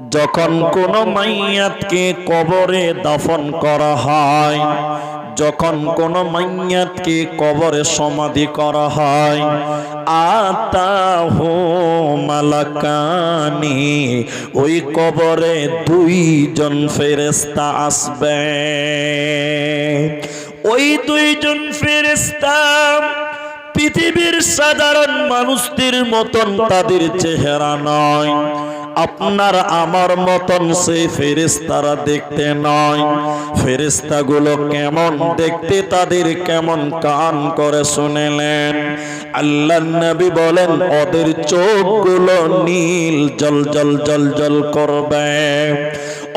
যখন কোন মাইয়াতকে কবরে দাফন করা হয়, যখন কোন মাইয়াতকে কবরে সমাধি করা হয়, আতাহু মালাকানি, ওই কবরে দুইজন ফেরেস্তা আসবে। ওই দুইজন ফেরেস্তা পৃথিবীর সাধারণ মানুষদের মতন তাদের চেহারা নয় আপনার আমার মতন সেই ফেরিস্তারা দেখতে নয়। ফেরিস্তাগুলো কেমন দেখতে তাদের কেমন কান করে শুনেলেন। আল্লাহ নবী বলেন, ওদের চোখগুলো নীল জল জল জল জল করবে।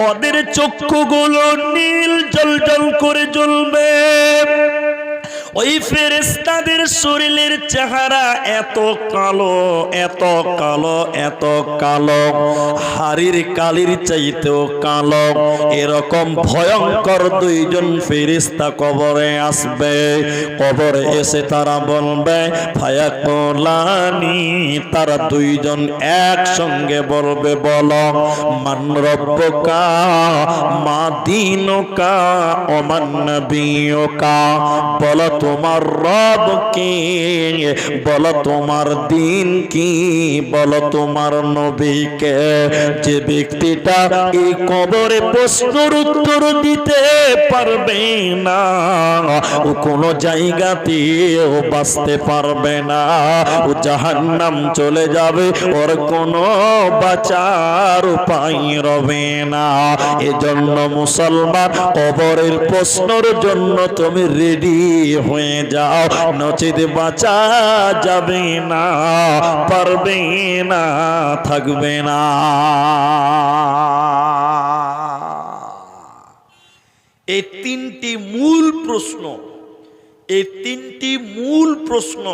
ওদের চক্ষুগুলো নীল জল জল করে জ্বলবে। ওই ফেরেস্তাদের শরীরের চেহারা এত কালো এত কালো এত কালো। হাড়ির কালির চাইতেও কালো। এরকম ভয়ঙ্কর দুইজন ফেরিস্তা কবরে আসবে। কবরে এসে তারা বলবে ফায়া কোলানি তারা দুইজন একসঙ্গে বলবে, বল মান রব্বকা মা দিনকা অমান নবীকা বলো তোমার রব কি বলো তোমার দিন কি? বলো তোমার নবীকে। যে ব্যক্তিটা এই কবরে প্রশ্নের উত্তর দিতে পারবে না, ও কোনো ও বাঁচতে পারবে না, ও জাহান্নাম চলে যাবে, ওর কোনো বাঁচার উপায় রবে না। এজন্য মুসলমান কবরের প্রশ্নের জন্য তুমি রেডি হয়ে যাও, নচিত বাঁচা যাবে না, পারবে না, থাকবে না। এই তিনটি মূল প্রশ্ন, এই তিনটি মূল প্রশ্ন,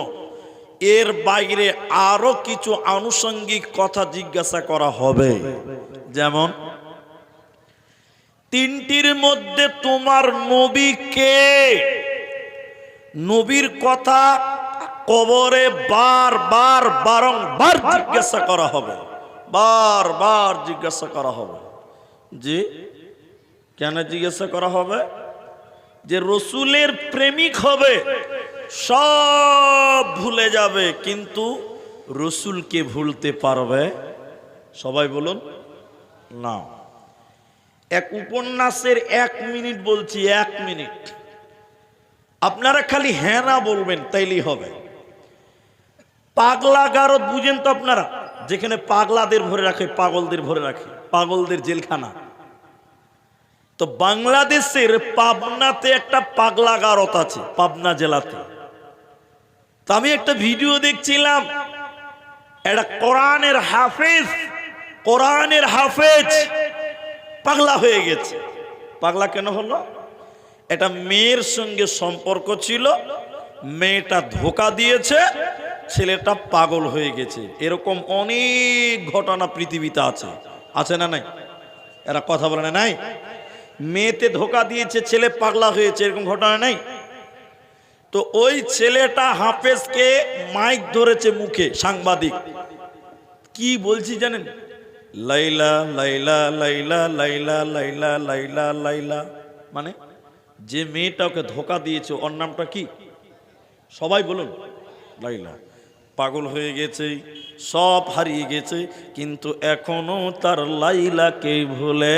এর বাইরে আরও কিছু আনুষঙ্গিক কথা জিজ্ঞাসা করা হবে। যেমন, তিনটির মধ্যে তোমার নবী কে? নবীর কথা কবরে বার বার, বারংবার জিজ্ঞাসা করা হবে। বার বার জিজ্ঞাসা করা হবে। যে কেন জিজ্ঞাসা করা হবে? যে রসুলের প্রেমিক হবে, সব ভুলে যাবে, কিন্তু রসুলকে ভুলতে পারবে? সবাই বলুন, না। এক উপন্যাসের এক মিনিট বলছি, এক মিনিট। আপনারা খালি হ্যাঁ না বলবেন, তাইলেই হবে। পাগলা গারদ বুঝেন তো আপনারা, যেখানে পাগলাদের ভরে রাখে, পাগলদের ভরে রাখে, পাগলদের জেলখানা। তো বাংলাদেশের পাবনাতে একটা পাগলা গারত আছে, পাবনা জেলাতে। তো আমি একটা ভিডিও দেখছিলাম, একটা কোরআনের হাফেজ কোরআনের হাফেজ পাগলা হয়ে গেছে। পাগলা কেন হলো? এটা মেয়ের সঙ্গে সম্পর্ক ছিল, মেয়েটা ধোকা দিয়েছে, ছেলেটা পাগল হয়ে গেছে। এরকম অনেক ঘটনা পৃথিবীতে আছে। আছে না নাই? এরা কথা বলে না নাই? মেয়েতে ধোকা দিয়েছে, ছেলে পাগলা হয়েছে, এরকম ঘটনা নাই? তো ওই ছেলেটা হাফেজকে মাইক ধরেছে মুখে, সাংবাদিক। কি বলছি জানেন? লাইলা লাইলা লাইলা লাইলা লাইলা লাইলা লাইলা মানে যে মেয়েটা ওকে ধোকা দিয়েছে, ওর নামটা কি? সবাই বলুন। লাইলা, পাগল হয়ে গেছে, সব হারিয়ে গেছে, কিন্তু এখনও তার লাইলাকে ভুলে।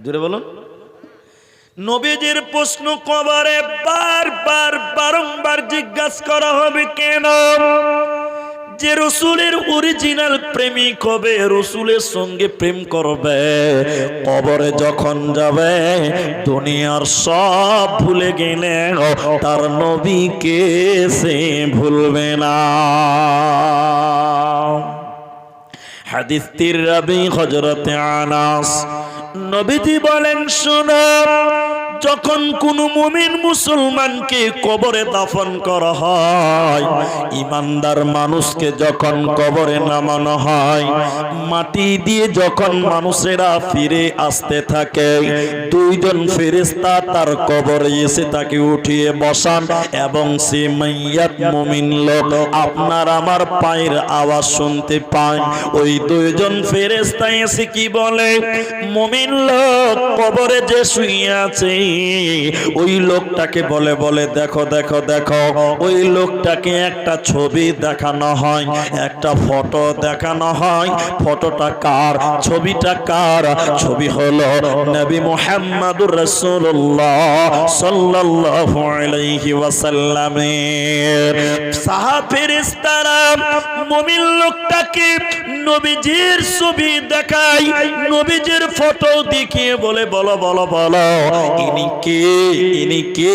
দূরে বলুন। নবীজির প্রশ্ন কবরে বারবার বারংবার জিজ্ঞাসা করা হবে কেন? যে রসুলের অরিজিনাল প্রেমিক হবে, রসুলের সঙ্গে প্রেম করবে, কবরে যখন যাবে, দুনিয়ার সব ভুলে গেলে তার নবীকে সে ভুলবে না। হাদিস তির রবি হজরতে আনাস, নবীজি বলেন, শুনো যখন কোন মুমিন মুসলমানকে কবরে দাফন করা হয়, ইমানদার মানুষকে যখন কবরে নামানো হয়, মাটি দিয়ে যখন মানুষেরা ফিরে আসতে থাকে, দুইজন ফেরেস্তা তার কবরে এসে তাকে উঠিয়ে বসান এবং সে মাইয়াত মুমিন লোক, আপনার আমার পায়ের আওয়াজ শুনতে পায়। ওই দুইজন ফেরেস্তা এসে কি বলে? মুমিন লোক কবরে যে শুয়ে আছে ওই লোকটাকে বলে বলে, দেখো দেখো দেখো, ওই লোকটাকে একটা ছবি দেখানো হয়, একটা ফটো দেখানো হয়। ফটোটা কার? ছবিটা কার? ছবি হলো নবী মুহাম্মাদুর রাসূলুল্লাহ সাল্লাল্লাহু আলাইহি ওয়াসাল্লামের। সাহাফেরেশতারা মুমিন লোকটাকে নবীজির ছবি দেখায়, নবীজির ফটো দেখিয়ে বলে, বলো বলো বলো ইনি কে ইনি কে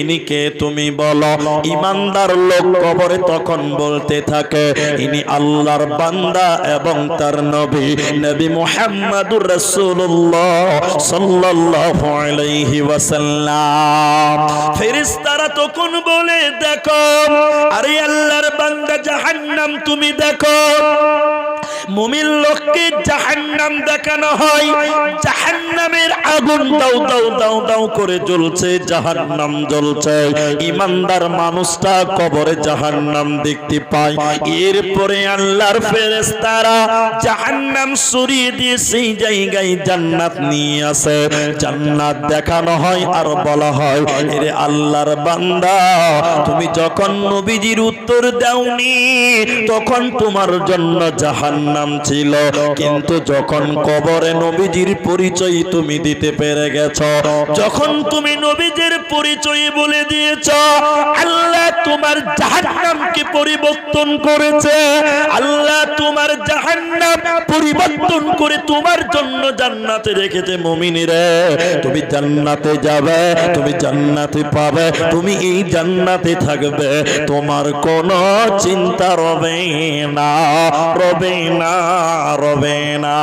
ইনি কে তুমি বলো। ইমানদার লোক কবরে তখন বলতে থাকে, ইনি আল্লাহর বান্দা এবং তার নবী। নবী মুহাম্মাদুর রাসূলুল্লাহ সাল্লাল্লাহু আলাইহি ওয়াসাল্লাম। ফেরেশতারা তখন বলে, দেখো, আরে আল্লাহর বান্দা জাহান্নাম তুমি দেখো। মুমিন লোককে জাহান্নাম দেখানো হয়। জাহান্নামের আগুন দাও দাও দাও দাও করে জ্বলছে, জাহান্নাম জ্বলছে। ইমানদার মানুষটা কবরে জাহান্নাম দেখতে পায়। এরপরে আল্লাহর ফেরেশতারা জাহান্নাম সরিয়ে দিয়ে সেই জায়গায় জান্নাত নিয়ে আসে। জান্নাত দেখানো হয় আর বলা হয়, এরে আল্লাহর বান্দা, তুমি যখন নবীজির উত্তর দাওনি, তখন তোমার জন্য জাহান্নাম ছিল। কিন্তু যখন কবরে নবীজির পরিচয় তুমি দিতে পেরে গেছ, যখন তুমি নবীজির পরিচয় বলে দিয়েছ, আল্লাহ তোমার জাহান্নামকে পরিবর্তন করেছে। আল্লাহ তোমার জাহান্নাম পরিবর্তন করে তোমার জন্য জান্নাতে রেখেছে মুমিনিরে। তুমি জান্নাতে যাবে, তুমি জান্নাতে পাবে, তুমি এই জান্নাতে থাকবে। তোমার কোনো চিন্তা রবে না রবে না। রবে না।